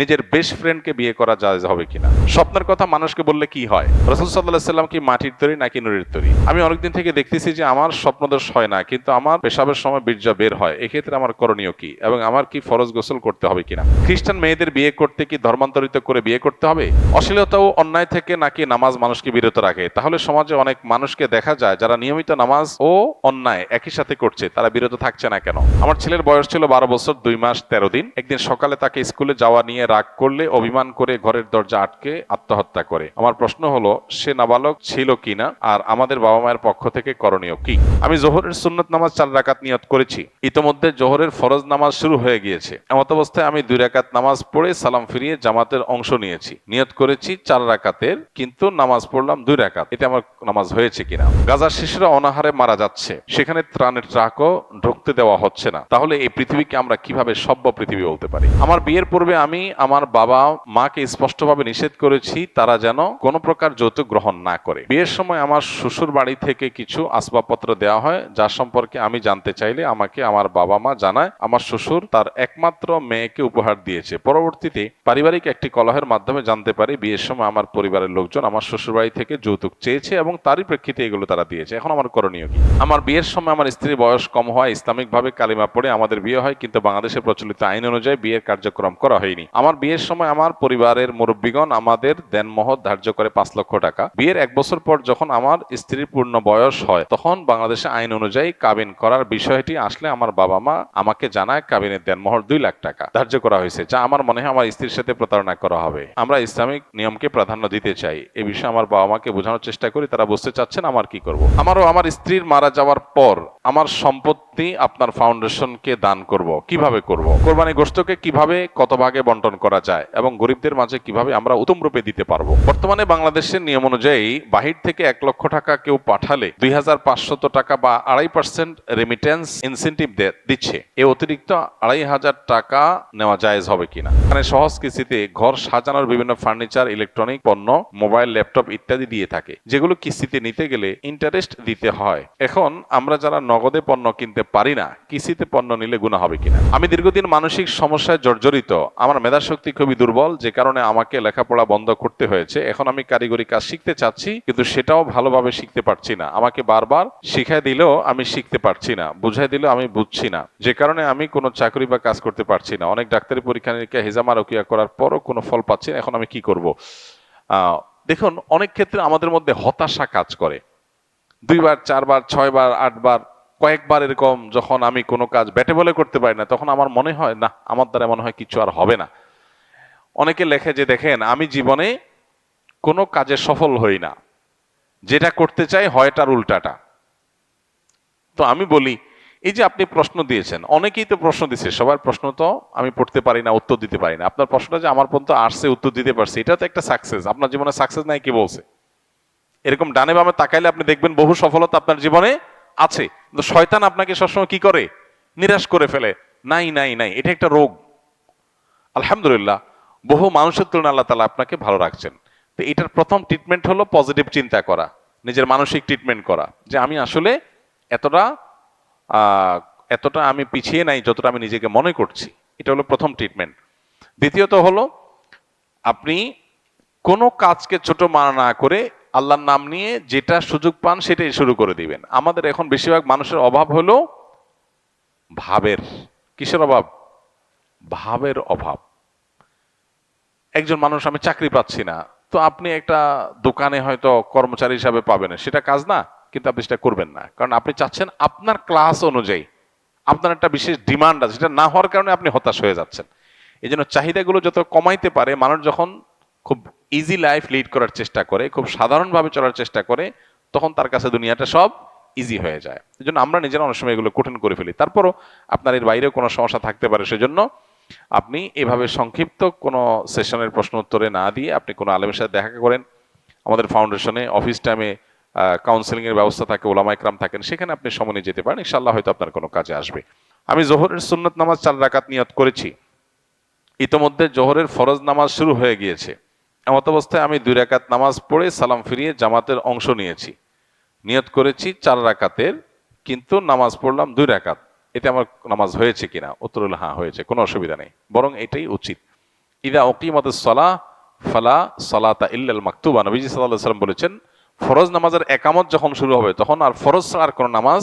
নিজের বেস্ট ফ্রেন্ডকে বিয়ে করা জায়েজ হবে কিনা? স্বপ্নের কথা মানুষকে বললে কি হয়? রসুল সাল্লাহ সাল্লাম কি মাটির তৈরি নাকি নুরির তৈরি? আমি অনেকদিন থেকে দেখতেছি যে আমার স্বপ্নদোষ হয় না, কিন্তু আমার পেশাবের সময় বীর্য বের হয়। এক্ষেত্রে আমার করণীয় কি? এবং আমার কি ফরজ গোসল করতে হবে কিনা? খ্রিস্টান মেয়েদের বিয়ে করতে কি ধর্মান্তরিত করে বিয়ে করতে হবে? অশ্লীলতা ও অন্যায় থেকে নাকি নামাজ মানুষকে বিরত রাখে? তাহলে সমাজে অনেক মানুষকে দেখা যায় যারা নিয়মিত নামাজ ও অন্যায় একই সাথে করছে, তারা বিরত থাকছে না কেন? আমার ছেলের বয়স ছিল বারো বছর, দুই মাস, তেরো দিন। একদিন সকালে তাকে স্কুলে যাওয়া নিয়ে রাগ করলে, অভিমান করে ঘরের দরজা আটকে আত্মহত্যা করে। আমার প্রশ্ন হলো, সে নাবালক ছিল কিনা? আর আমাদের বাবা মায়ের পক্ষ থেকে করণীয় কি? আমি জোহরের সুন্নত নামাজ চার রাকাত নিয়ত করেছি। ইতোমধ্যে জোহরের ফরজ নামাজ শুরু হয়ে গিয়েছে। এমত অবস্থায় আমি দুই রাকাত নামাজ পড়ে সালাম ফিরিয়ে জামাতের অংশ নিয়েছি। নিয়ত করেছি চার রাকাতের, কিন্তু নামাজ পড়লাম দুই রাকাত। এটা আমার নামাজ হয়েছে কিনা? গাজার শিশুরা অনাহারে মারা যাচ্ছে। সেখানে ত্রাণের ট্রাকও ঢুকতে দেওয়া হচ্ছে না। তাহলে এই পৃথিবীকে আমরা কীভাবে সভ্য পৃথিবী বলতে পারি? আমার বিয়ের পূর্বে আমি আমার বাবা মাকে স্পষ্টভাবে নিষেধ করেছি, তারা যেন কোনো প্রকার যৌতুক গ্রহণ না করে। বিয়ের সময় আমার শ্বশুর বাড়ি থেকে কিছু আসবাবপত্র দেওয়া হয় যার সম্পর্কে আমি জানতে চাইলে আমাকে আমার বাবা মা জানায়, আমার শ্বশুর তার একমাত্র মেয়েকে উপহার দিয়েছে। পরবর্তীতে পারিবারিক একটি কলহের মাধ্যমে জানতে পারি, বিয়ের সময় আমার পরিবারের লোকজন আমার শ্বশুর বাড়ি থেকে যৌতুক চেয়েছে এবং তারই প্রেক্ষিতে এগুলো তারা দিয়েছে। এখন আমার করণীয় কি? আমার বিয়ের সময় আমার স্ত্রীর বয়স কম হয় ইসলামিকভাবে কালিমা পড়ে আমাদের বিয়ে হয়, কিন্তু বাংলাদেশের প্রচলিত আইন অনুযায়ী বিয়ের কার্যক্রম করা হয়নি। আমার বিয়ের সময় আমার পরিবারের মুরব্বীগণ আমাদের দেনমহৎ ধার্য করে পাঁচ লক্ষ টাকা। বিয়ের এক বছর পর যখন আমার স্ত্রীর পূর্ণ বয়স হয়, তখন বাংলাদেশে আইন অনুযায়ী কাবিন করার বিষয়টি আসলে আমার বাবা মা আমাকে জানায় কাবিনের দেনমোহর দুই লাখ টাকা ধার্য করা হয়েছে, যা আমার মনে হয় আমার স্ত্রীর সাথে প্রতারণা করা হবে। আমরা ইসলামিক নিয়মকে প্রাধান্য দিতে চাই। এ বিষয়ে আমার বাবা মাকে বোঝানোর চেষ্টা করি, তারা বুঝতে চাচ্ছেন আমার কি করব। আমারও আমার স্ত্রীর মারা যাওয়ার পর আমার সম্পত্তি আপনার ফাউন্ডেশনকে দান করব। কীভাবে করব? কোরবানি গোষ্ঠকে কীভাবে কত ভাগে বন্টন করা যায় এবং গরিবদের মাঝে কীভাবে আমরা উত্তম রূপে দিতে পারব? বর্তমানে বাংলাদেশের নিয়ম অনুযায়ী বাহির থেকে এক লক্ষ টাকা কেউ পাঠালে দুই টাকা বা আড়াই পার্সেন্ট রেমিটেন্স ইনসেন্টিভ দিচ্ছে। এ অতিরিক্ত আড়াই হাজার টাকা নেওয়া জায়েজ হবে কিনা? মানে সহজ কিস্তিতে ঘর সাজানোর বিভিন্ন ফার্নিচার ইলেকট্রনিক পণ্য মোবাইল ল্যাপটপ ইত্যাদি দিয়ে থাকে, যেগুলো কিস্তিতে নিতে গেলে ইন্টারেস্ট দিতে হয়। এখন আমরা যারা নগদে পণ্য কিনতে পারি না, কিস্তিতে পণ্য নিলে গুণা হবে কিনা? আমি দীর্ঘদিন মানসিক সমস্যায় জর্জরিত। আমার মেধাশক্তি খুবই দুর্বল, যে কারণে আমাকে লেখাপড়া বন্ধ করতে হয়েছে। এখন আমি কারিগরি কাজ শিখতে চাচ্ছি, কিন্তু সেটাও ভালোভাবে শিখতে পারছি না। আমাকে বারবার শিখাই দিলেও আমি শিখতে পারছি না, বুঝাই দিলেও আমি বুঝছি না। যে কারণে আমি কোনো চাকরি বা কাজ করতে পারছি না। অনেক ডাক্তারি পরীক্ষা নিরীক্ষা, হেজামা রকিয়া করার পরও কোনো ফল পাচ্ছি না, এখন আমি কি করব? দেখুন, অনেক ক্ষেত্রে আমাদের মধ্যে হতাশা কাজ করে। দুইবার, চারবার, ছয়বার, আটবার, কয়েকবার এরকম যখন আমি কোনো কাজ ব্যাটে বলে করতে পারি না, তখন আমার মনে হয়, না, আমার দ্বারা মনে হয় কিছু আর হবে না। অনেকে লেখে যে, দেখেন, আমি জীবনে কোনো কাজে সফল হই না। যেটা করতে চাই হয় তার উল্টাটা। তো আমি বলি, এই যে আপনি প্রশ্ন দিয়েছেন, অনেকেই তো প্রশ্ন দিচ্ছে সবার প্রশ্ন তো আমি পড়তে পারি না, উত্তর দিতে পারি না। আপনার প্রশ্নটা যে আমার পর্যন্ত আসছে, উত্তর দিতে পারছি, এটা তো একটা সাকসেস আপনার জীবনে সাকসেস নাই, কি বলছে? এরকম ডানে বামে তাকাইলে আপনি দেখবেন বহু সফলতা আপনার জীবনে আছে। কিন্তু শয়তান আপনাকে সবসময় কি করে? নিরাশ করে ফেলে। নাই নাই নাই, এটা একটা রোগ। আলহামদুলিল্লাহ বহু মানুষের তুলনায় আল্লাহ তালা আপনাকে ভালো রাখছেন। তো এটার প্রথম ট্রিটমেন্ট হলো পজিটিভ চিন্তা করা, নিজের মানসিক ট্রিটমেন্ট করা। যে আমি আসলে এতটা এতটা আমি পিছিয়ে নাই, যতটা আমি নিজেকে মনে করছি। এটা হলো প্রথম ট্রিটমেন্ট দ্বিতীয়ত হলো, আপনি কোনো কাজকে ছোট মানা না করে আল্লাহর নাম নিয়ে যেটা সুযোগ পান সেটাই শুরু করে দিবেন। আমাদের এখন বেশিরভাগ মানুষের অভাব হলো ভাবের। কিসের অভাব? ভাবের অভাব। একজন মানুষ আমি চাকরি পাচ্ছি না, তো আপনি একটা দোকানে হয়তো কর্মচারী হিসাবে পাবেন। সেটা কাজ না, কিন্তু আপনি সেটা করবেন না। কারণ আপনি চাচ্ছেন আপনার ক্লাস অনুযায়ী, আপনার একটা বিশেষ ডিমান্ড আছে, সেটা না হওয়ার কারণে আপনি হতাশ হয়ে যাচ্ছেন। এই জন্য চাহিদাগুলো যত কমাইতে পারে, মানুষ যখন খুব ইজি লাইফ লিড করার চেষ্টা করে, খুব সাধারণভাবে চলার চেষ্টা করে, তখন তার কাছে দুনিয়াটা সব ইজি হয়ে যায়। এই জন্য আমরা নিজেরা অনেক সময় এগুলো কঠিন করে ফেলি। তারপরও আপনার এর বাইরেও কোনো সমস্যা থাকতে পারে, সেজন্য আপনি এভাবে সংক্ষিপ্ত কোনো সেশনের প্রশ্ন উত্তরে না দিয়ে আপনি কোনো আলেমের সাথে দেখা করেন। আমাদের ফাউন্ডেশনে অফিস টাইমে কাউন্সেলিং এর ব্যবস্থা থাকে ওলামা একরাম থাকেন, সেখানে আপনি সময় নিয়ে যেতে পারেন। ইনশাল্লাহ হয়তো আপনার কোনো কাজে আসবে। আমি জোহরের সুন্নত নামাজ চার রাকাত নিয়ত করেছি। ইতোমধ্যে জোহরের ফরজ নামাজ শুরু হয়ে গিয়েছে। এমত অবস্থায় আমি দুই রাকাত নামাজ পড়ে সালাম ফিরিয়ে জামাতের অংশ নিয়েছি। নিয়ত করেছি চার রাকাতের, কিন্তু নামাজ পড়লাম দুই রাকাত। এতে আমার নামাজ হয়েছে কিনা? উত্তর হলো হ্যাঁ হয়েছে, কোনো অসুবিধা নেই। বরং এটাই উচিত। ইদা ওকিমত সলা, ফালা সলাতা ইল্লাল মাকতুবা। নবীজি সাল্লাহ সাল্লাম বলেছেন, ফরজ নামাজের একামত যখন শুরু হবে, তখন আর ফরজ আর কোনো নামাজ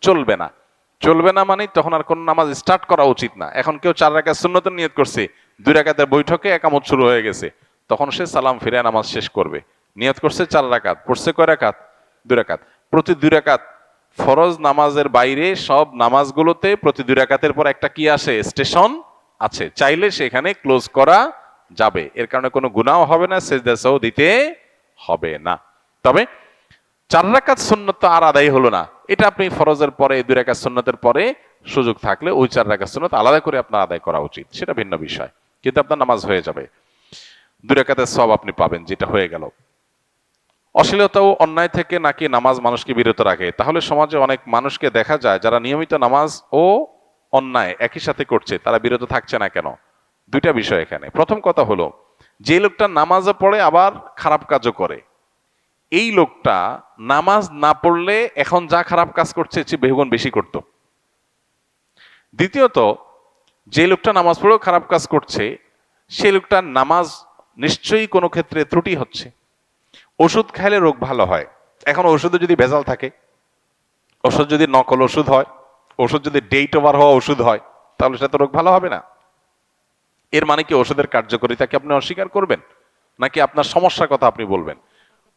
চলবে না। চলবে না মানে তখন আর কোনো নামাজ স্টার্ট করা উচিত না। এখন কেউ চার রাকাত সুন্নতের নিয়ত করছে, দুই রাকাতের বৈঠকে একামত শুরু হয়ে গেছে, তখন সে সালাম ফিরে নামাজ শেষ করবে। নিয়ত করছে চার রাকাত, পড়ছে কয় রাকাত? দুই রাকাত। প্রতি দুই রাকাত ফরজ নামাজের বাইরে সব নামাজগুলোতে প্রতি দুই রাকাতের পর একটা কি আসে? স্টেশন আছে। চাইলে সেখানে ক্লোজ করা যাবে। এর কারণে কোনো গুনাও হবে না সেজদাসও দিতে হবে না। তবে চার রাকাত সুন্নত আর আদায় হলো না। এটা আপনি ফরজের পরে, দুই রাকাত সুন্নতের পরে সুযোগ থাকলে ওই চার রাকাত সুন্নত আলাদা করে আপনার আদায় করা উচিত। সেটা ভিন্ন বিষয়। কিন্তু আপনার নামাজ হয়ে যাবে। দুই রাকাতের সব আপনি পাবেন, যেটা হয়ে গেল। অশ্লীলতা ও অন্যায় থেকে নাকি নামাজ মানুষকে বিরত রাখে? তাহলে সমাজে অনেক মানুষকে দেখা যায় যারা নিয়মিত নামাজ ও অন্যায় একই সাথে করছে, তারা বিরত থাকছে না কেন? দুইটা বিষয় এখানে। প্রথম কথা হলো, যে লোকটা নামাজও পড়ে আবার খারাপ কাজও করে। এই লোকটা নামাজ না পড়লে এখন যা খারাপ কাজ করছে, সে বহুগুণ বেশি করত। দ্বিতীয়ত, যে লোকটা নামাজ পড়েও খারাপ কাজ করছে, সে লোকটার নামাজ নিশ্চয়ই কোনো ক্ষেত্রে ত্রুটি হচ্ছে। ওষুধ খাইলে রোগ ভালো হয়। এখন ওষুধে যদি ভেজাল থাকে, ওষুধ যদি নকল ওষুধ হয়, ওষুধ যদি ডেট ওভার হওয়া ওষুধ হয়, তাহলে সেটা তো রোগ ভালো হবে না। এর মানে কি ওষুধের কার্যকারিতাকে আপনি অস্বীকার করবেন? নাকি আপনার সমস্যার কথা আপনি বলবেন?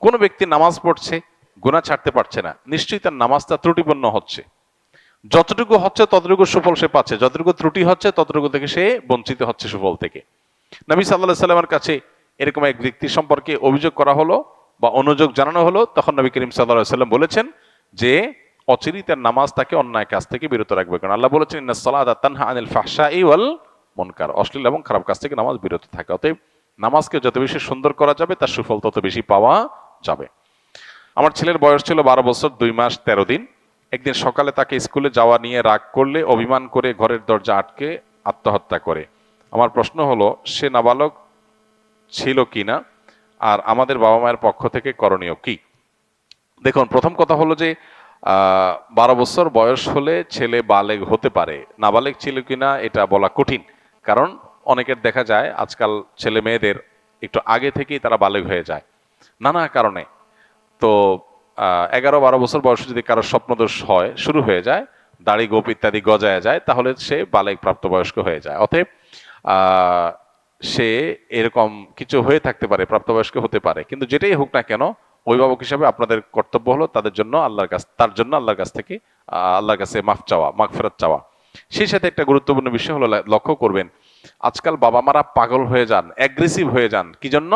কোন ব্যক্তি নামাজ পড়ছে গুণা ছাড়তে পারছে না, নিশ্চয়ই তার নামাজটা ত্রুটিপূর্ণ হচ্ছে। যতটুকু হচ্ছে ততটুকু সুফল সে পাচ্ছে, যতটুকু ত্রুটি হচ্ছে ততটুকু থেকে সে বঞ্চিত হচ্ছে সুফল থেকে। নবী সাল্লাহ সাল্লামের কাছে এরকম এক ব্যক্তি সম্পর্কে অভিযোগ করা হলো বা অনুযোগ জানানো হলো, তখন নবী করিম সাল্লাহ সাল্লাম বলেছেন যে অচিরি তার নামাজ তাকে অন্যায় কাজ থেকে বিরত রাখবে। কারণ আল্লাহ বলেছেন তানহা আনিল ফাহশা ওয়াল মনকার। অশ্লীল এবং খারাপ কাজ থেকে নামাজ বিরত থাকে। অতএব নামাজকে যত বেশি সুন্দর করা যাবে, তার সুফল তত বেশি পাওয়া যাবে। আমার ছেলের বয়স ছিল বারো বছর, দুই মাস, তেরো দিন। একদিন সকালে তাকে স্কুলে যাওয়া নিয়ে রাগ করলে, অভিমান করে ঘরের দরজা আটকে আত্মহত্যা করে। আমার প্রশ্ন হলো, সে নাবালক ছিল কিনা? আর আমাদের বাবা মায়ের পক্ষ থেকে করণীয় কি? দেখুন, প্রথম কথা হলো যে বারো বছর বয়স হলে ছেলে বালেগ হতে পারে। নাবালেগ ছিল কিনা এটা বলা কঠিন। কারণ অনেকের দেখা যায়, আজকাল ছেলে মেয়েদের একটু আগে থেকেই তারা বালেগ হয়ে যায়। নানা কারণে। তো এগারো বারো বছর বয়সে যদি কারও স্বপ্নদোষ হয়, শুরু হয়ে যায়, দাড়ি গোপ ইত্যাদি গজায় যায়, তাহলে সে বালেগ প্রাপ্তবয়স্ক হয়ে যায়। অতএব সে এরকম কিছু হয়ে থাকতে পারে, প্রাপ্তবয়স্ক হতে পারে। কিন্তু যেটাই হোক না কেন, অভিভাবক হিসাবে আপনাদের কর্তব্য হলো তাদের জন্য আল্লাহর কাছ, তার জন্য আল্লাহর কাছ থেকে আল্লাহর কাছে মাফ চাওয়া মাফ ফেরত চাওয়া। সেই সাথে একটা গুরুত্বপূর্ণ বিষয় হলো লক্ষ্য করবেন, আজকাল বাবা মারা পাগল হয়ে যান অ্যাগ্রেসিভ হয়ে যান। কি জন্য?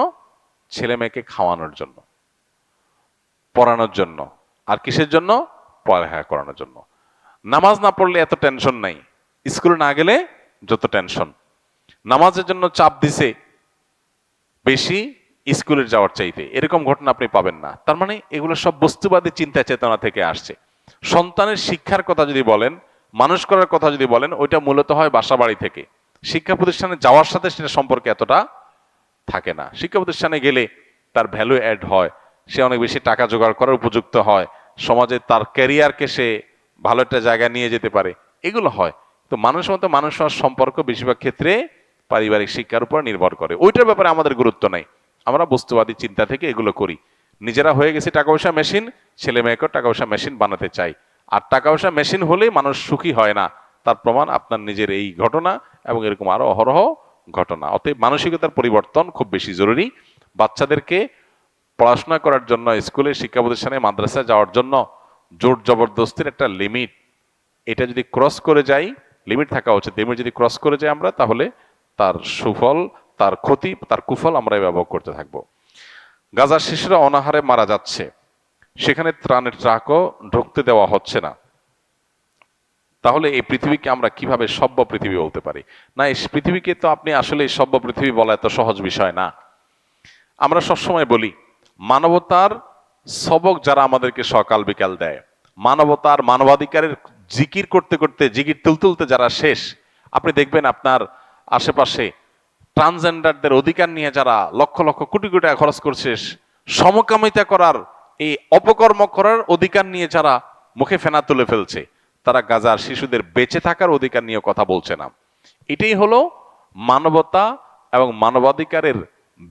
ছেলে মেয়েকে খাওয়ানোর জন্য, পড়ানোর জন্য। আর কিসের জন্য? পড়ালেখা করানোর জন্য। নামাজ না পড়লে এত টেনশন নাই। স্কুলে না গেলে যত টেনশন নামাজের জন্য চাপ দিছে, বেশি স্কুলের যাওয়ার চাইতে। এরকম ঘটনা আপনি পাবেন না। তার মানে এগুলো সব বস্তুবাদী চিন্তা চেতনা থেকে আসছে। সন্তানের শিক্ষার কথা যদি বলেন, মানুষ করার কথা যদি বলেন, ওইটা মূলত হয় বাসা বাড়ি থেকে। শিক্ষা প্রতিষ্ঠানে যাওয়ার সাথে সেটা সম্পর্কে এতটা থাকে না। শিক্ষা প্রতিষ্ঠানে গেলে তার ভ্যালু অ্যাড হয়, সে অনেক বেশি টাকা জোগাড় করার উপযুক্ত হয়, সমাজে তার ক্যারিয়ারকে সে ভালো একটা জায়গায় নিয়ে যেতে পারে। এগুলো হয়। তো মানুষের মতো মানুষ হওয়ার সম্পর্ক বেশিরভাগ ক্ষেত্রে পারিবারিক শিক্ষার উপর নির্ভর করে। ওইটার ব্যাপারে আমাদের গুরুত্ব নাই। আমরা বস্তুবাদী চিন্তা থেকে এগুলো করি। নিজেরা হয়ে গেছে টাকা পয়সা মেশিন, ছেলে মেয়েকেও টাকা পয়সা মেশিন বানাতে চাই। আর টাকা পয়সা মেশিন হলেই মানুষ সুখী হয় না। তার প্রমাণ আপনার নিজের এই ঘটনা এবং এরকম আরও অহরহ ঘটনা। অতএব মানসিকতার পরিবর্তন খুব বেশি জরুরি। বাচ্চাদেরকে পড়াশোনা করার জন্য, স্কুলে, শিক্ষা প্রতিষ্ঠানে মাদ্রাসায় যাওয়ার জন্য জোর জবরদস্তির একটা লিমিট। এটা যদি ক্রস করে যাই, লিমিট থাকা উচিত। লিমিট যদি ক্রস করে যাই আমরা, তাহলে তার সুফল, তার ক্ষতি, তার কুফল আমরা ব্যবহার করতে থাকব। গাজার শিশুরা অনাহারে মারা যাচ্ছে। সেখানে ত্রাণের ট্রাকও ঢুকতে দেওয়া হচ্ছে না। তাহলে এই পৃথিবীকে আমরা কীভাবে সভ্য পৃথিবী বলতে পারি? না, এই পৃথিবীকে তো আপনি আসলে এই সভ্য পৃথিবী বলা এত সহজ বিষয় না। আমরা সবসময় বলি, মানবতার সবক যারা আমাদেরকে সকাল বিকাল দেয়, মানবতার মানবাধিকারের জিকির করতে করতে, জিকির তুলতে তুলতে যারা শেষ, আপনি দেখবেন আপনার আশেপাশে ট্রান্সজেন্ডারদের অধিকার নিয়ে যারা লক্ষ লক্ষ কোটি কোটি টাকা খরচ করছে, সমকামিতা করার এই অপকর্ম করার অধিকার নিয়ে যারা মুখে ফেনা তুলে ফেলছে, তারা গাজার শিশুদের বেঁচে থাকার অধিকার নিয়ে কথা বলছে না। এটাই হলো মানবতা এবং মানবাধিকারের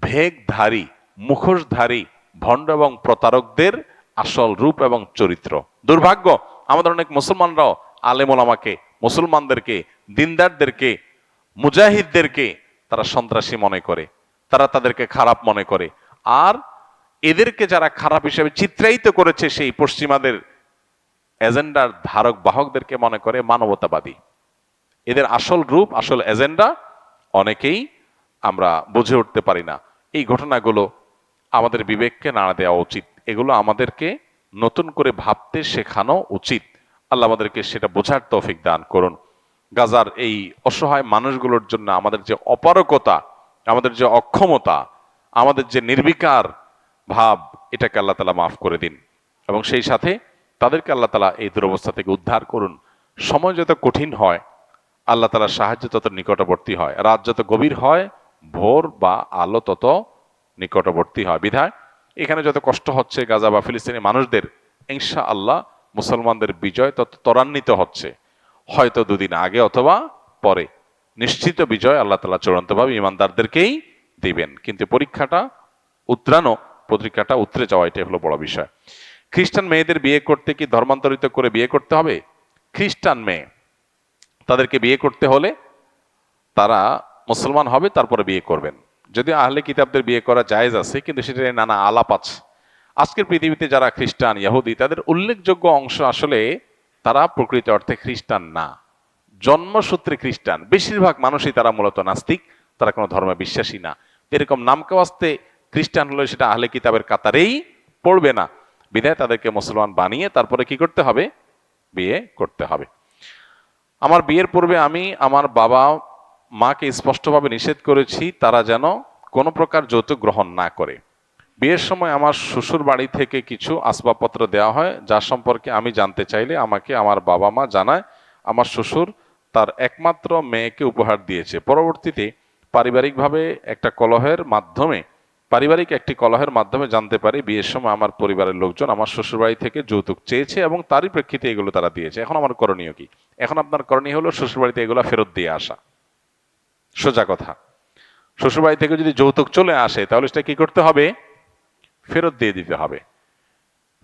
ভেগধারী, মুখোশধারী, ভণ্ড এবং প্রতারকদের আসল রূপ এবং চরিত্র। দুর্ভাগ্য, আমাদের অনেক মুসলমানরাও আলেমোলামাকে, মুসলমানদেরকে, দিনদারদেরকে মুজাহিদদেরকে তারা সন্ত্রাসী মনে করে, তারা তাদেরকে খারাপ মনে করে। আর এদেরকে যারা খারাপ হিসেবে চিত্রায়িত করেছে সেই পশ্চিমাদের এজেন্ডার ধারক বাহকদেরকে মনে করে মানবতাবাদী। এদের আসল রূপ, আসল এজেন্ডা অনেকেই আমরা বুঝে উঠতে পারি না। এই ঘটনাগুলো আমাদের বিবেককে নাড়া দেওয়া উচিত। এগুলো আমাদেরকে নতুন করে ভাবতে শেখানো উচিত। আল্লাহ আমাদেরকে সেটা বোঝার তৌফিক দান করুন। গাজার এই অসহায় মানুষগুলোর জন্য আমাদের যে অপারকতা আমাদের যে অক্ষমতা, আমাদের যে নির্বিকার ভাব, এটাকে আল্লাহ তালা মাফ করে দিন। এবং সেই সাথে তাদেরকে আল্লাহ তালা এই দুরবস্থা থেকে উদ্ধার করুন। সময় যত কঠিন হয়, আল্লাহ তালার সাহায্য তত নিকটবর্তী হয়। রাত যত গভীর হয়, ভোর বা আলো তত নিকটবর্তী হয়। বিধায়, এখানে যত কষ্ট হচ্ছে গাজা বা ফিলিস্তিনি মানুষদের ইনশা আল্লাহ মুসলমানদের বিজয় তত ত্বরান্বিত হচ্ছে। হয়তো দুদিন আগে অথবা পরে। নিশ্চিত বিজয় আল্লাহ তালা চূড়ান্তভাবে ইমানদারদেরকেই দিবেন। কিন্তু পরীক্ষাটা উত্তরানো পত্রিকাটা উতরে যাওয়া, এটাই হলো বড় বিষয়। খ্রিস্টান মেয়েদের বিয়ে করতে কি ধর্মান্তরিত করে বিয়ে করতে হবে? খ্রিস্টান মেয়ে। তাদেরকে বিয়ে করতে হলে তারা মুসলমান হবে, তারপরে বিয়ে করবেন। যদি আহলে কিতাবদের বিয়ে করা জায়েজ আছে, কিন্তু সেটা নানা আলাপ আছে। আজকের পৃথিবীতে যারা খ্রিস্টান ইহুদি তাদের উল্লেখযোগ্য অংশ আসলে তারা প্রকৃত অর্থে খ্রিস্টান না। জন্মসূত্রে খ্রিস্টান। বেশিরভাগ মানুষই তারা মূলত নাস্তিক, তারা কোনো ধর্মে বিশ্বাসী না। এরকম নামকে আসতে খ্রিস্টান হলে সেটা আহলে কিতাবের কাতারেই পড়বে না। বিধায় তাদেরকে মুসলমান বানিয়ে তারপরে কি করতে হবে? বিয়ে করতে হবে। আমার বিয়ের পূর্বে আমি আমার বাবা মাকে স্পষ্টভাবে নিষেধ করেছি, তারা যেন কোনো প্রকার যৌতুক গ্রহণ না করে। বিয়ের সময় আমার শ্বশুর বাড়ি থেকে কিছু আসবাবপত্র দেওয়া হয় যার সম্পর্কে আমি জানতে চাইলে আমাকে আমার বাবা মা জানায়, আমার শ্বশুর তার একমাত্র মেয়েকে উপহার দিয়েছে। পরবর্তীতে পারিবারিকভাবে একটা কলহের মাধ্যমে, পারিবারিক একটি কলহের মাধ্যমে জানতে পারি বিয়ের সময় আমার পরিবারের লোকজন আমার শ্বশুরবাড়ি থেকে যৌতুক চেয়েছে এবং তারই প্রেক্ষিতে এগুলো তারা দিয়েছে। এখন আমার করণীয় কি? এখন আপনার করণীয় হলো শ্বশুরবাড়িতে এগুলো ফেরত দিয়ে আসা। সোজা কথা। শ্বশুরবাড়ি থেকে যদি যৌতুক চলে আসে, তাহলে সেটা কি করতে হবে? ফেরত দিয়ে দিতে হবে।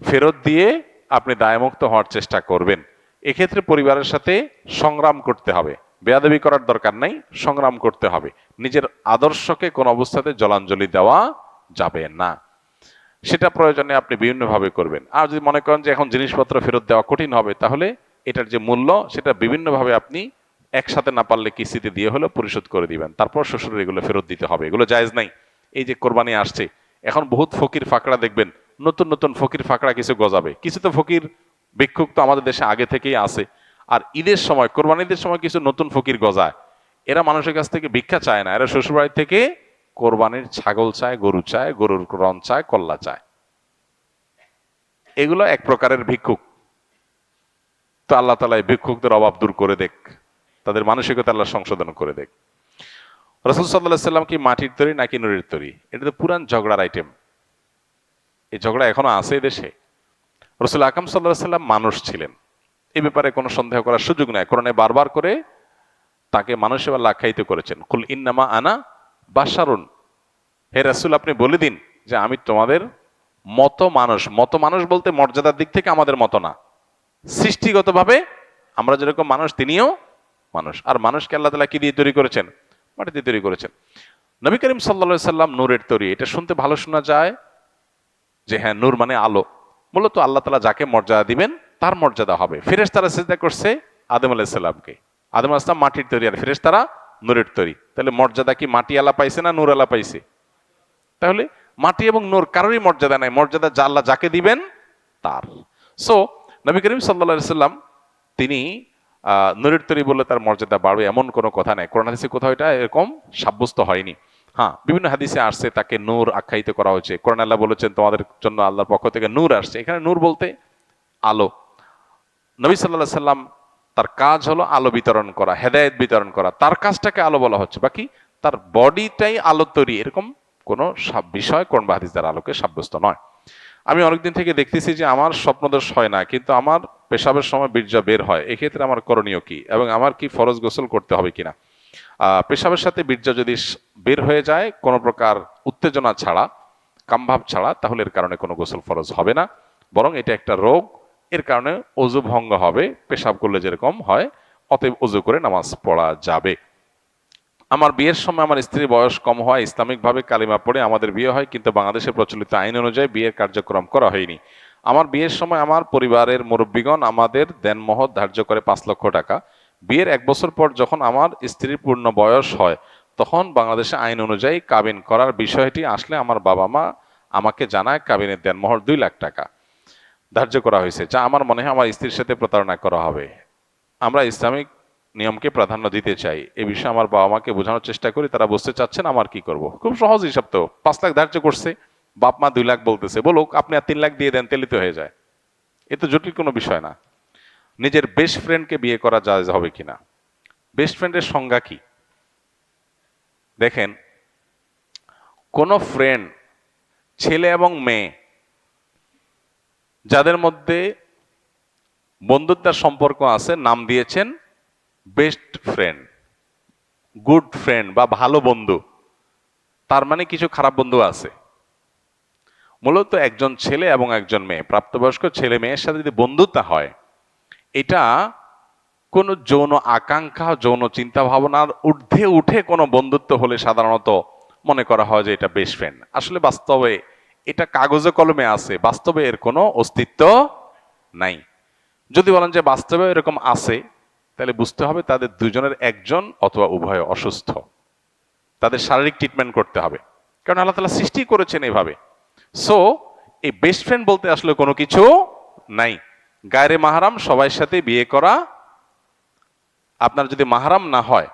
ফেরত দিয়ে আপনি দায়মুক্ত হওয়ার চেষ্টা করবেন। এক্ষেত্রে পরিবারের সাথে সংগ্রাম করতে হবে। বেয়াদবি করার দরকার নাই, সংগ্রাম করতে হবে। নিজের আদর্শকে কোন অবস্থাতে জলাঞ্জলি দেওয়া যাবে না। সেটা প্রয়োজনে আপনি বিভিন্নভাবে করবেন। আর যদি মনে করেন যে এখন জিনিসপত্র ফেরত দেওয়া কঠিন হবে, তাহলে এটার যে মূল্য, সেটা বিভিন্নভাবে আপনি একসাথে না পারলে কিস্তিতে দিয়ে হলেও পরিশোধ করে দিবেন। তারপর শ্বশুর এগুলো ফেরত দিতে হবে। এগুলো জায়েজ নাই। এই যে কোরবানি আসছে এখন বহুত ফকির ফাকড়া দেখবেন, নতুন নতুন ফকির ফাকড়া কিছু গজাবে। কিছু তো ফকির ভিক্ষুক তো আমাদের দেশে আগে থেকেই আছে। আর ঈদের সময় কোরবানিদের সময় কিছু নতুন ফকির গজায়। এরা মানুষের কাছ থেকে ভিক্ষা চায় না, এরা শ্বশুরবাড়ি থেকে কোরবানির ছাগল চায়, গরু চায়, গরুর রন চায়, কল্লা চায়। এগুলো এক প্রকারের ভিক্ষুক। তো আল্লাহ তালা এই ভিক্ষুকদের অভাব দূর করে দেখ, তাদের মানসিকতা আল্লাহ সংশোধন করে দেখ। রসুল সাল্লাহ সাল্লাম কি মাটির তৈরি নাকি নুড়ির তৈরি? এটা তো পুরান ঝগড়ার আইটেম এই ঝগড়া এখনও আছে দেশে। রসুল আকাম সাল্লাহ সাল্লাম মানুষ ছিলেন। এই ব্যাপারে কোনো সন্দেহ করার সুযোগ নাই। কোরআনে বারবার করে তাকে মানুষ এবার আখ্যায়িত করেছেন। কুল ইন্নামা আনা বাসারুন হে রাসুল, আপনি বলে দিন যে আমি তোমাদের মতো মানুষ। মতো মানুষ বলতে মর্যাদার দিক থেকে আমাদের মতো না। সৃষ্টিগতভাবে আমরা যেরকম মানুষ, তিনিও মানুষ। আর মানুষকে আল্লাহ তালা কি দিয়ে তৈরি করেছেন? মাটি দিয়ে তৈরি করেছেন। নবী করিম সাল্লা সাল্লাম নূরের তৈরি। এটা শুনতে ভালো শোনা যায় যে হ্যাঁ নূর মানে আলো। মূলত আল্লাহ তালা যাকে মর্যাদা দিবেন, তার মর্যাদা হবে। ফেরেস তারা চিন্তা করছে আদম আলাহিসাল্লামকে আদম আসলাম মাটির তৈরি আর ফেরেস তারা নূরের তৈরি। তাহলে মর্যাদা কি মাটি আলা পাইছে না নূর আলা পাইছে? তাহলে মাটি এবং নূর কারোরই মর্যাদা নাই। মর্যাদা যা আল্লাহ যাকে দিবেন, তার। সো নবী করিম সাল্লা সাল্লাম তিনি নূরের তৈরি বললে তার মর্যাদা বাড়বে, এমন কোনো কথা নাই। কোরআন হাদিসে কোথাও এটা এরকম সাব্যস্ত হয়নি। হ্যাঁ বিভিন্ন হাদিসে আসছে তাকে নূর আখ্যায়িত করা হয়েছে। কোরআন আল্লাহ বলেছেন, তোমাদের জন্য আল্লাহর পক্ষ থেকে নূর আসছে। এখানে নূর বলতে আলো। নবী সাল্লাহ সাল্লাম তার কাজ হলো আলো বিতরণ করা, হেদায়েত বিতরণ করা। তার কাজটাকে আলো বলা হচ্ছে। বাকি তার বডিটাই আলো তৈরি। এরকম কোনো সাব- বিষয় কোন বা হাদিস দ্বারা আলোকে সাব্যস্ত নয়। আমি অনেকদিন থেকে দেখতেছি যে আমার স্বপ্নদোষ হয় না, কিন্তু আমার পেশাবের সময় বীর্যা বের হয়, এক্ষেত্রে আমার করণীয় কি? এবং আমার কি ফরজ গোসল করতে হবে কিনা? পেশাবের সাথে বীর্যা যদি বের হয়ে যায়, কোনো প্রকার উত্তেজনা ছাড়া, কামভাব ছাড়া, তাহলে এর কারণে কোনো গোসল ফরজ হবে না। বরং এটা একটা রোগ, এর কারণে অজু ভঙ্গ হবে, পেশাব করলে যেরকম হয়, অতএব অজু করে নামাজ পড়া যাবে। আমার বিয়ের সময় আমার স্ত্রীর বয়স কম হয়, ইসলামিকভাবে কালিমা পড়ে আমাদের বিয়ে হয়, কিন্তু বাংলাদেশে প্রচলিত আইন অনুযায়ী বিয়ের কার্যক্রম করা হয়নি। আমার বিয়ের সময় আমার পরিবারের মুরব্বীগণ আমাদের দেনমহৎ ধার্য করে পাঁচ লক্ষ টাকা। বিয়ের এক বছর পর যখন আমার স্ত্রীর পূর্ণ বয়স হয়, তখন বাংলাদেশে আইন অনুযায়ী কাবিন করার বিষয়টি আসলে আমার বাবা মা আমাকে জানায় কাবিনের দেনমহর দুই লাখ টাকা ধার্য করা হয়েছে, যা আমার মনে হয় আমার স্ত্রীর সাথে প্রতারণা করা হবে। আমরা ইসলামিক নিয়মকে প্রাধান্য দিতে চাই, এ বিষয়ে আমার বাবা মাকে বোঝানোর চেষ্টা করি, তারা বুঝতে চাচ্ছেন আমার কি করব। খুব সহজ হিসাব তো, পাঁচ লাখ ধার্য করছে। বাপ মা দুই লাখ বলতেছে, বলুক, আপনি আর তিন লাখ দিয়ে দেন, তেলিত হয়ে যায়। এ তো জটিল কোনো বিষয় না। নিজের বেস্ট ফ্রেন্ডকে বিয়ে করা যায় হবে কিনা? বেস্ট ফ্রেন্ডের সংজ্ঞা কি? দেখেন, কোনো ফ্রেন্ড ছেলে এবং মেয়ে, যাদের মধ্যে বন্ধুত্বের সম্পর্ক আছে, নাম দিয়েছেন বেস্ট ফ্রেন্ড গুড ফ্রেন্ড বা ভালো বন্ধু, তার মানে কিছু খারাপ বন্ধু আছে। মূলত একজন ছেলে এবং একজন মেয়ে, প্রাপ্তবয়স্ক ছেলে মেয়ের সাথে যদি বন্ধুত্ব হয়, এটা কোনো যৌন আকাঙ্ক্ষা, যৌন চিন্তা ভাবনার ঊর্ধ্বে উঠে কোনো বন্ধুত্ব হলে সাধারণত মনে করা হয় যে এটা বেস্ট ফ্রেন্ড আসলে বাস্তবে এটা কাগজে কলমে আছে, বাস্তবে এর কোনো অস্তিত্ব নাই। যদি বলেন যে বাস্তবে এরকম আছে, তাহলে বুঝতে হবে তাদের দুজনের একজন অথবা উভয় অসুস্থ। তাদের শারীরিক ট্রিটমেন্ট করতে হবে। কারণ আল্লাহ তালা সৃষ্টি করেছেন এইভাবে সো এই বেস্ট ফ্রেন্ড বলতে আসলে কোনো কিছু নাই। গায়রে মাহারাম সবাই সাথে বিয়ে করা, আপনার যদি মাহারাম না হয়,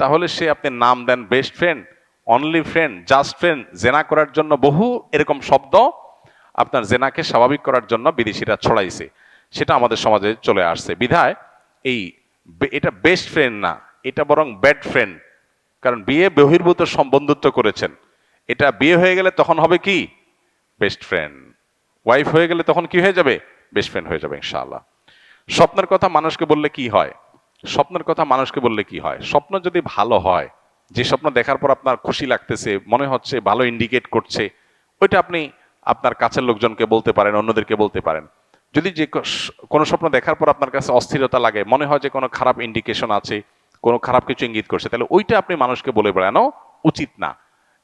তাহলে সে আপনি নাম দেন best friend only friend just friend জেনা করার জন্য বহু এরকম শব্দ আপনার জেনাকে স্বাভাবিক করার জন্য বিদেশিরা ছড়াইছে। সেটা আমাদের সমাজে চলে আসছে। বিধায় এই এটা বেস্ট ফ্রেন্ড না, এটা বরং ব্যাড ফ্রেন্ড কারণ বিয়ে বহির্ভূত সম্বন্ধুত্ব করেছেন। এটা বিয়ে হয়ে গেলে তখন হবে কি? Best friend. ওয়াইফ হয়ে গেলে তখন কি হয়ে যাবে? বেস্ট ফ্রেন্ড হয়ে যাবে, ইনশাআল্লাহ। স্বপ্নের কথা মানুষকে বললে কি হয়? স্বপ্নের কথা মানুষকে বললে কি হয়? স্বপ্ন যদি ভালো হয়, যে স্বপ্ন দেখার পর আপনার খুশি লাগতেছে, মনে হচ্ছে ভালো ইন্ডিকেট করছে, ওইটা আপনি আপনার কাছের লোকজনকে বলতে পারেন, অন্যদেরকে বলতে পারেন। যদি যে কোনো স্বপ্ন দেখার পর আপনার কাছে অস্থিরতা লাগে, মনে হয় যে কোনো খারাপ ইন্ডিকেশন আছে, কোনো খারাপ কিছু ইঙ্গিত করছে, তাহলে ওইটা আপনি মানুষকে বলে বেড়ানো উচিত না।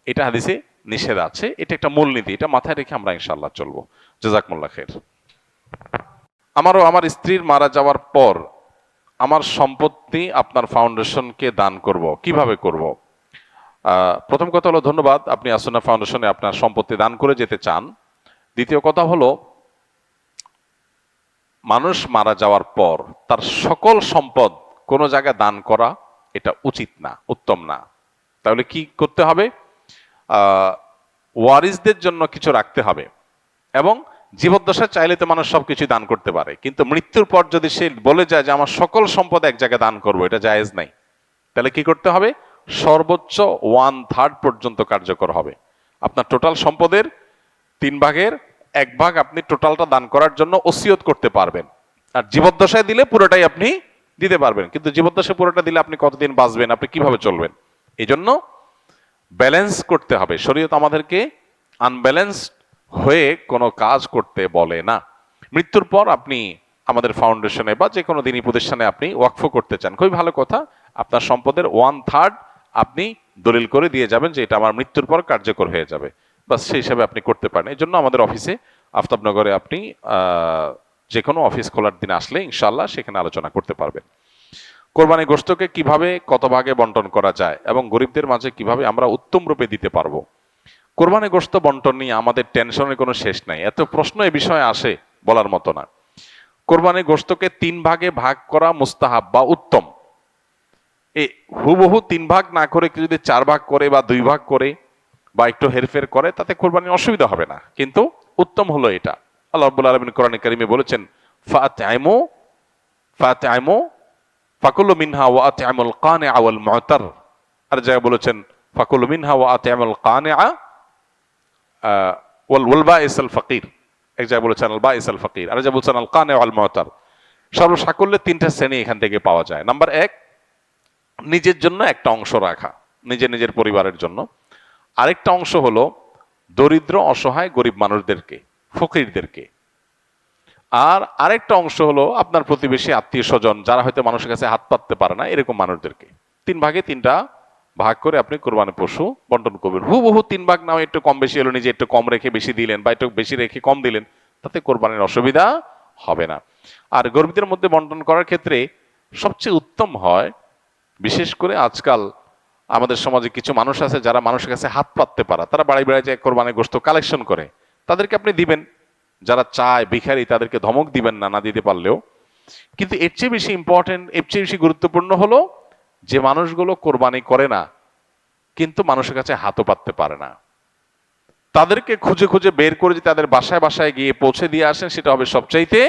এটা হাদিসে নিষেধ আছে, এটা একটা মূলনীতি, এটা মাথায় রেখে আমরা ইনশাল্লাহ চলবো। জাজাকমুল্লাহ খের আমারও আমার স্ত্রীর মারা যাওয়ার পর আমার সম্পত্তি আপনার ফাউন্ডেশনকে দান করব। কীভাবে করব? প্রথম কথা হলো ধন্যবাদ, আপনি আসনা ফাউন্ডেশনে আপনার সম্পত্তি দান করে যেতে চান। দ্বিতীয় কথা হলো, মানুষ মারা যাওয়ার পর তার সকল সম্পদ কোনো জায়গায় দান করা এটা উচিত না, উত্তম না। তাহলে কি করতে হবে? ওয়ারিসদের জন্য কিছু রাখতে হবে এবং জীবদ্দশা চাইলে তো মানুষ সবকিছু দান করতে পারে। কিন্তু মৃত্যুর পর যদি সে বলে যায় যে আমার সকল সম্পদ এক জায়গায় দান করব, এটা জায়েজ নাই। তাহলে কি করতে হবে? সর্বোচ্চ ওয়ান থার্ড পর্যন্ত কার্যকর হবে। আপনার টোটাল সম্পদের তিন ভাগের এক ভাগ আপনি টোটালটা দান করার জন্য ওসিয়ত করতে পারবেন। আর জীবদ্দশায় দিলে পুরোটাই আপনি দিতে পারবেন। কিন্তু জীবদ্দশায় পুরোটা দিলে আপনি কতদিন বাঁচবেন? আপনি কীভাবে চলবেন? এই জন্য ব্যালেন্স করতে হবে। শরীয়ত আমাদেরকে আনব্যালেন্স হয়ে কোনো কাজ করতে বলে না। মৃত্যুর পর আপনি আমাদের ফাউন্ডেশনে বা যে কোনো দিনই প্রতিষ্ঠানে আপনি ওয়াকফ করতে চান। খুবই ভালো কথা। আপনার সম্পদের ওয়ান থার্ড আপনি দলিল করে দিয়ে যাবেন যে এটা আমার মৃত্যুর পর কার্যকর হয়ে যাবে। বা সেই হিসাবে আপনি করতে পারেন। এই জন্য আমাদের অফিসে আফতাবনগরে আপনি যে কোনো অফিস খোলার দিন আসলে ইনশাল্লাহ সেখানে আলোচনা করতে পারবেন। কোরবানি গোশতকে কীভাবে কত ভাগে বন্টন করা যায় এবং গরিবদের মাঝে কীভাবে আমরা উত্তম রূপে দিতে পারব? কোরবানি গোশত বন্টন নিয়ে আমাদের টেনশনের কোনো শেষ নাই। এত প্রশ্ন এ বিষয়ে আসে বলার মতো না। কোরবানি গোশতকে তিন ভাগে ভাগ করা মুস্তাহাব বা উত্তম। এ হুবহু তিন ভাগ না করে যদি চার ভাগ করে বা দুই ভাগ করে বা একটু হেরফের করে, তাতে কোরবানির অসুবিধা হবে না। কিন্তু উত্তম হলো এটা। আল্লাহ আলামিন কোরআনে কারিমে বলেছেন ফাতআইমু ফাতআইমু ফাকুলু মিনহা ওয়া আত'আমুল কানিআ ওয়াল মু'তার আর জায়গায় বলেছেন ফাকুলু মিনহা ওয়া আত'আমুল কানিআ আহ, ওয়াল ওয়াল আল ফাকির। এক জায়গায় বলেছেন আল বাইস আল ফাকির। আর জায়গায় বলেছেন আল কানিআ ওয়াল মু'তার সর্বসাকল্যে তিনটা শ্রেণি এখান থেকে পাওয়া যায়। নাম্বার এক নিজের জন্য একটা অংশ রাখা নিজের নিজের পরিবারের জন্য। আরেকটা অংশ হলো দরিদ্র অসহায় গরিব মানুষদেরকে ফকিরদেরকে। আর আরেকটা অংশ হলো আপনার প্রতিবেশী আত্মীয় স্বজন, যারা হয়তো মানুষের কাছে হাত পাততে পারে না, এরকম মানুষদেরকে। তিন ভাগে তিনটা ভাগ করে আপনি কোরবানি পশু বন্টন করবেন। হুবহু তিন ভাগ নাও একটু কম বেশি হলো, নিজে একটু কম রেখে বেশি দিলেন বা একটু বেশি রেখে কম দিলেন, তাতে কোরবানির অসুবিধা হবে না। আর গরিবদের মধ্যে বন্টন করার ক্ষেত্রে সবচেয়ে উত্তম হয়, বিশেষ করে আজকাল আমাদের সমাজে কিছু মানুষ আছে যারা মানুষের কাছে হাত পাততে পারে তারা বাড়ি বাড়ি যায়, কোরবানির গোস্ত কালেকশন করে। তাদেরকে আপনি দিবেন। যারা চায় ভিখারি তাদেরকে ধমক দিবেন না না দিতে পারলেও। কিন্তু এর চেয়ে বেশি ইম্পর্টেন্ট এর চেয়ে বেশি গুরুত্বপূর্ণ হলো যে মানুষগুলো কোরবানি করে না, কিন্তু মানুষের কাছে হাতও পাততে পারে না। তাদেরকে খুঁজে খুঁজে বের করে যে তাদের বাসায় বাসায় গিয়ে পৌঁছে দিয়ে আসেন, সেটা হবে সবচাইতে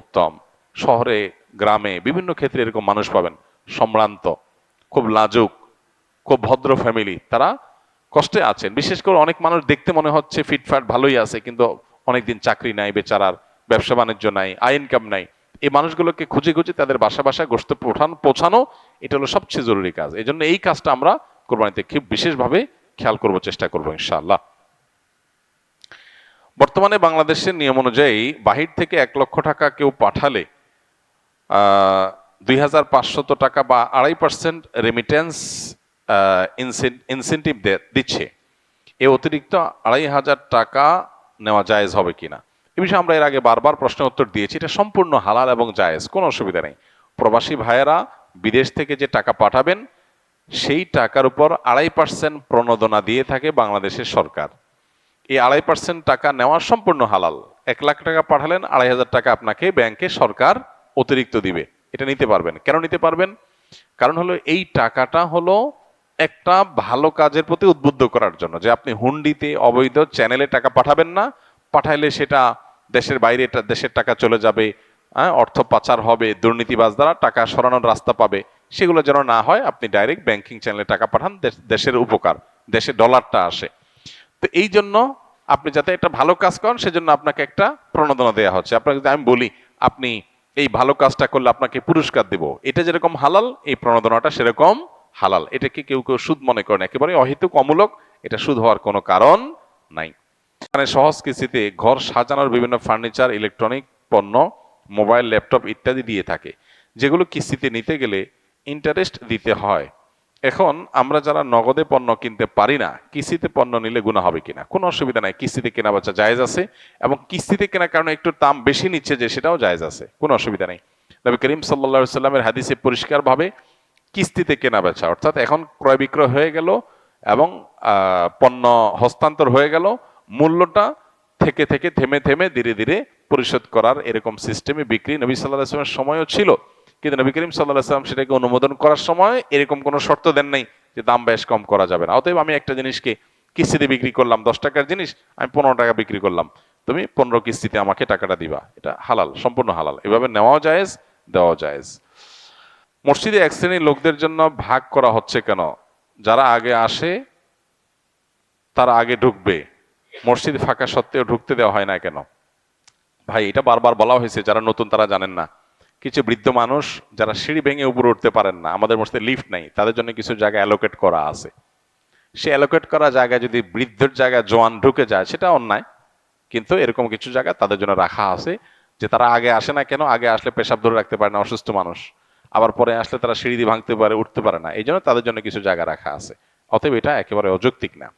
উত্তম। শহরে, গ্রামে বিভিন্ন ক্ষেত্রে এরকম মানুষ পাবেন। সম্ভ্রান্ত, খুব লাজুক, খুব ভদ্র ফ্যামিলি তারা কষ্টে আছেন। বিশেষ করে অনেক মানুষ দেখতে মনে হচ্ছে ফিটফাট ভালোই আছে, কিন্তু অনেকদিন চাকরি নাই, বেচারার ব্যবসা বাণিজ্য নাই, আয় ইনকাম নাই। এই মানুষগুলোকে খুঁজে খুঁজে তাদের বাসা বাসা গোস্ত পৌঁছানো পৌঁছানো, এটা হলো সবচেয়ে জরুরি কাজ। এই জন্য এই কাজটা আমরা কোরবানিতে খুব বিশেষভাবে খেয়াল করব, চেষ্টা করব, ইনশাআল্লাহ। বর্তমানে বাংলাদেশের নিয়ম অনুযায়ী বাহির থেকে এক লক্ষ টাকা কেউ পাঠালে দুই হাজার পাঁচশত টাকা বা আড়াই পার্সেন্ট রেমিটেন্স ইনসেন্টিভ দিচ্ছে। এ অতিরিক্ত আড়াই হাজার টাকা নেওয়া জায়েজ হবে কিনা? এ বিষয়ে আমরা এর আগে বারবার প্রশ্ন উত্তর দিয়েছি। এটা সম্পূর্ণ হালাল এবং জায়েজ, কোনো অসুবিধা নেই। প্রবাসী ভাইয়েরা বিদেশ থেকে যে টাকা পাঠাবেন, সেই টাকার উপর আড়াই পার্সেন্ট প্রণোদনা দিয়ে থাকে বাংলাদেশের সরকার। এই আড়াই পার্সেন্ট টাকা নেওয়া সম্পূর্ণ হালাল। এক লাখ টাকা পাঠালেন, আড়াই হাজার টাকা আপনাকে ব্যাংকে সরকার অতিরিক্ত দিবে। এটা নিতে পারবেন। কেন নিতে পারবেন? কারণ হলো এই টাকাটা হলো একটা ভালো কাজের প্রতি উদ্বুদ্ধ করার জন্য যে আপনি হুন্ডিতে অবৈধ চ্যানেলে টাকা পাঠাবেন না, পাঠাইলে সেটা দেশের বাইরে দেশের টাকা চলে যাবে হ্যাঁ অর্থ পাচার হবে, দুর্নীতিবাজ দ্বারা টাকা সরানোর রাস্তা পাবে। সেগুলো যেন না হয়, আপনি ডাইরেক্ট ব্যাংকিং চ্যানেলে টাকা পাঠান দেশের উপকার দেশে ডলারটা আসে। তো এই জন্য আপনি যাতে একটা ভালো কাজ করেন, সেজন্য আপনাকে একটা প্রণোদনা দেওয়া হচ্ছে। আপনাকে যদি আমি বলি, আপনি এই ভালো কাজটা করলে আপনাকে পুরস্কার দেব, এটা যেরকম হালাল, এই প্রণোদনাটা সেরকম হালাল। এটাকে কেউ কেউ সুদ মনে করেন। একেবারে অহেতুক, অমূলক, এটা সুদ হওয়ার কোনো কারণ নাই। মানে সহজ কিস্তিতে ঘর সাজানোর বিভিন্ন ফার্নিচার, ইলেকট্রনিক, পণ্য, মোবাইল, ল্যাপটপ ইত্যাদি দিয়ে থাকে, যেগুলো কিস্তিতে নিতে গেলে ইন্টারেস্ট দিতে হয়। এখন আমরা যারা নগদে পণ্য কিনতে পারি না, কিস্তিতে পণ্য নিলে গুণা হবে কিনা? কোনো অসুবিধা নাই, কিস্তিতে কেনা বাচ্চা জায়েজ আছে এবং কিস্তিতে কেনার কারণে একটু দাম বেশি নিচ্ছে যে সেটাও জায়েজ আছে, কোনো অসুবিধা নেই। নবী করিম সাল্লা সাল্লামের হাদিসে পরিষ্কারভাবে কিস্তিতে কেনা বেচা। অর্থাৎ এখন ক্রয় বিক্রয় হয়ে গেল এবং পণ্য হস্তান্তর হয়ে গেল। মূল্যটা থেকে থেকে থেমে থেমে ধীরে ধীরে পরিশোধ করার এরকম সিস্টেমে বিক্রি নবী সাল্লাহ আসলামের সময়ও ছিল। কিন্তু নবী করিম সাল্লাহ সাল্লাম সেটাকে অনুমোদন করার সময় এরকম কোনো শর্ত দেন নাই যে দাম বেশ কম করা যাবে না। অতএব আমি একটা জিনিসকে কিস্তিতে বিক্রি করলাম, দশ টাকার জিনিস, আমি পনেরো টাকা বিক্রি করলাম। তুমি পনেরো কিস্তিতে আমাকে টাকাটা দিবা। এটা হালাল, সম্পূর্ণ হালাল। এভাবে নেওয়াও জায়েজ, দেওয়াও জায়েজ। মসজিদে এক শ্রেণির লোকদের জন্য ভাগ করা হচ্ছে কেন? যারা আগে আসে, তারা আগে ঢুকবে। মসজিদ ফাঁকা সত্ত্বেও ঢুকতে দেওয়া হয় না কেন? ভাই, এটা বারবার বলা হয়েছে, যারা নতুন তারা জানেন না। কিছু বৃদ্ধ মানুষ, যারা সিঁড়ি ভেঙে উপরে উঠতে পারেন না, আমাদের মসজিদে লিফট নেই, তাদের জন্য কিছু জায়গা অ্যালোকেট করা আছে। সে অ্যালোকেট করা জায়গায় যদি বৃদ্ধের জায়গায় জোয়ান ঢুকে যায়, সেটা অন্যায়। কিন্তু এরকম কিছু জায়গা তাদের জন্য রাখা আছে, যে তারা আগে আসে না কেন? আগে আসলে পেশাব ধরে রাখতে পারে না অসুস্থ মানুষ। আবার পরে আসলে তারা সিঁড়ি দিয়ে ভাঙতে পারে, উঠতে পারে না। এই জন্য তাদের জন্য কিছু জায়গা রাখা আছে। অতএব এটা একেবারে অযৌক্তিক না।